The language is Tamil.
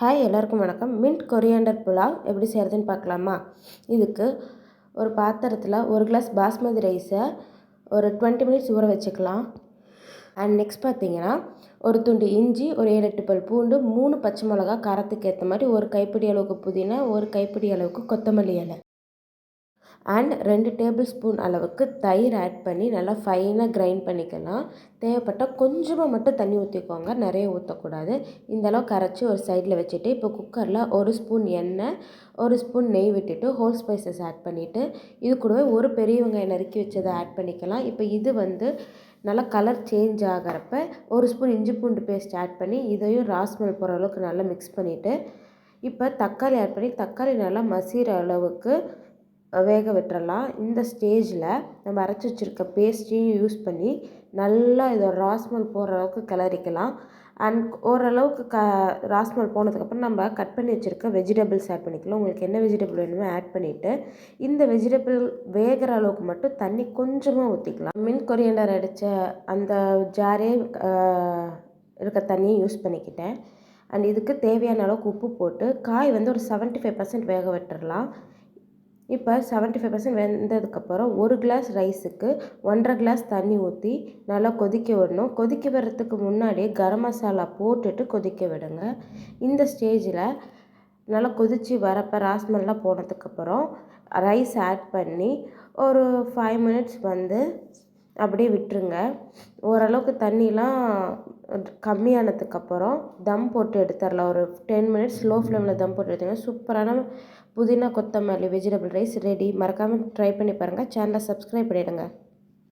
ஹாய் எல்லாருக்கும் வணக்கம். மின்ட் கொரியாண்டர் புலாவ் எப்படி செய்கிறதுன்னு பார்க்கலாமா? இதுக்கு ஒரு பாத்திரத்தில் ஒரு கிளாஸ் பாஸ்மதி ரைஸை ஒரு டுவெண்ட்டி மினிட்ஸ் ஊற வச்சுக்கலாம். அண்ட் நெக்ஸ்ட் பார்த்தீங்கன்னா ஒரு துண்டு இஞ்சி ஒரு ஏழு எட்டு பல் பூண்டு மூணு பச்சை மிளகா காரத்துக்கு ஏற்ற மாதிரி ஒரு கைப்பிடி அளவுக்கு புதினா ஒரு கைப்பிடி அளவுக்கு கொத்தமல்லி இலை. அண்ட் ரெண்டு டேபிள் ஸ்பூன் அளவுக்கு தயிர் ஆட் பண்ணி நல்லா ஃபைனாக கிரைண்ட் பண்ணிக்கலாம். தேவைப்பட்டால் கொஞ்சமாக மட்டும் தண்ணி ஊற்றிக்கோங்க நிறைய ஊற்றக்கூடாது இந்தளவு கரைச்சி ஒரு சைடில் வச்சுட்டு இப்போ குக்கரில் ஒரு ஸ்பூன் எண்ணெய் ஒரு ஸ்பூன் நெய் விட்டுட்டு ஹோல் ஸ்பைசஸ் ஆட் பண்ணிவிட்டு இது கூடவே ஒரு பெரிய வெங்காயம் நறுக்கி வச்சதை ஆட் பண்ணிக்கலாம். இப்போ இது வந்து நல்லா கலர் சேஞ்ச் ஆகிறப்ப ஒரு ஸ்பூன் இஞ்சி பூண்டு பேஸ்ட் ஆட் பண்ணி இதையும் ராஸ்மல் போகிற அளவுக்கு நல்லா மிக்ஸ் பண்ணிவிட்டு இப்போ தக்காளி ஆட் பண்ணி தக்காளி நல்லா மசிகிற அளவுக்கு வேக விட்டுறலாம். இந்த ஸ்டேஜில் நம்ம அரைச்சி வச்சுருக்க பேஸ்ட்டையும் யூஸ் பண்ணி நல்லா இதை ராஸ்மல் போகிற அளவுக்கு கிளறிக்கலாம். அண்ட் ஓரளவுக்கு க ராஸ்மல் போனதுக்கப்புறம் நம்ம கட் பண்ணி வச்சுருக்க வெஜிடபிள்ஸ் ஆட் பண்ணிக்கலாம். உங்களுக்கு என்ன வெஜிடபிள் வேணுமோ ஆட் பண்ணிவிட்டு இந்த வெஜிடபிள் வேகிற அளவுக்கு மட்டும் தண்ணி கொஞ்சமாக ஊற்றிக்கலாம் மின் கொரியண்டர் அடித்த அந்த ஜாரே இருக்க தண்ணியை யூஸ் பண்ணிக்கிட்டேன். அண்ட் இதுக்கு தேவையான அளவுக்கு உப்பு போட்டு காய் வந்து ஒரு செவன்ட்டி ஃபைவ் பர்சன்ட் வேக விட்டுறலாம். இப்போ செவன்ட்டி ஃபைவ் பர்சன்ட் வெந்ததுக்கப்புறம் ஒரு கிளாஸ் ரைஸுக்கு ஒன்றரை கிளாஸ் தண்ணி ஊற்றி நல்லா கொதிக்க விடணும். கொதிக்க விடுறதுக்கு முன்னாடியே கரம் மசாலா போட்டுட்டு கொதிக்க விடுங்க. இந்த ஸ்டேஜில் நல்லா கொதித்து வரப்போ ராஸ்மெல்லாம் போனதுக்கப்புறம் ரைஸ் ஆட் பண்ணி ஒரு ஃபைவ் மினிட்ஸ் வந்து அப்படியே விட்டுருங்க. ஓரளவுக்கு தண்ணிலாம் கம்மியானதுக்கப்புறம் தம் போட்டு எடுத்துடலாம். ஒரு டென் மினிட்ஸ் லோ ஃப்ளேமில் தம் போட்டு எடுத்தீங்கன்னா சூப்பரான புதினா கொத்தமல்லி வெஜிடபிள் ரைஸ் ரெடி மறக்காமல் ட்ரை பண்ணி பாருங்கள் சேனலை சப்ஸ்கிரைப் பண்ணிவிடுங்க